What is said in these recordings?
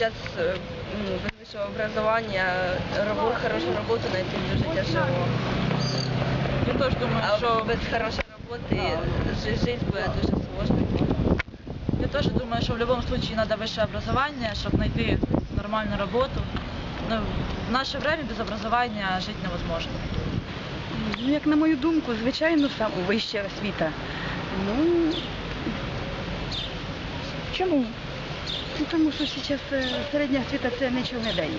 сейчас э, ну, без высшего образования рабо- хорошую работу найти дуже тяжело. Я теж думаю, А що без хорошей работы жи- жизнь буде дуже сложной. я теж думаю, що в будь-якому випадку треба вище образування, щоб знайти нормальну роботу. Ну, в наше время без образування жити невозможно. Ну, як на мою думку, звичайно, сам вища освіта. Ну чому? Ну, тому що зараз е, середня освіта це нічого не дає.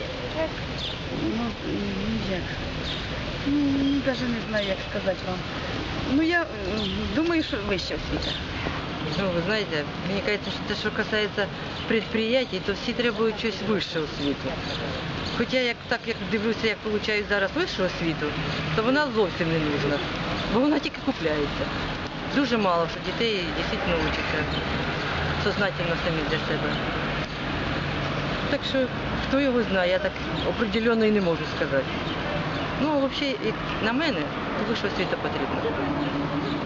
Ну, як? Ну, навіть не знаю, як сказати вам. Ну, я е, думаю, що вища освіта. Ну, ви знаєте, мені кажеться, що те, що касається предприятий, то всі требують щось вище освіту. Хоча як так як дивлюся, як получають зараз вищу освіту, то вона зовсім не нужна, бо вона тільки купляється. Дуже мало, що дітей дійсно вчаться сознательно самі для себе. Так що хто його знає, я так определенно і не можу сказати. Ну, а взагалі, як на мене, то вища освіта потрібна.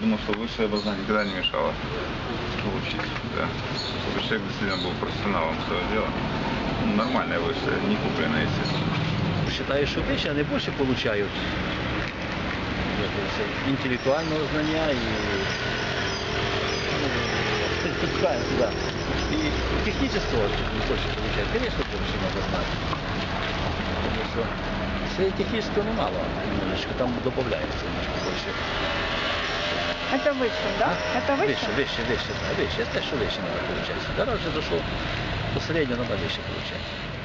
Думаю, что высшее образование никогда не мешало получить. Да. Чтобы человек действительно был профессионалом своего дела. Ну, Нормальное высшее, не купленное, естественно. Считаю, що вище, вони більше получають як це, інтелектуального знання і ну, правильно, да. І технического хочет получать. Конечно, больше надо знать. Потому что все технічного немало, немножечко там добавляется немножко більше. Це вище, Это выше? Вище, вище, вище, да, выше. Те, що вище выше надо получать. Дороже дійшов до середнього, треба вище получати.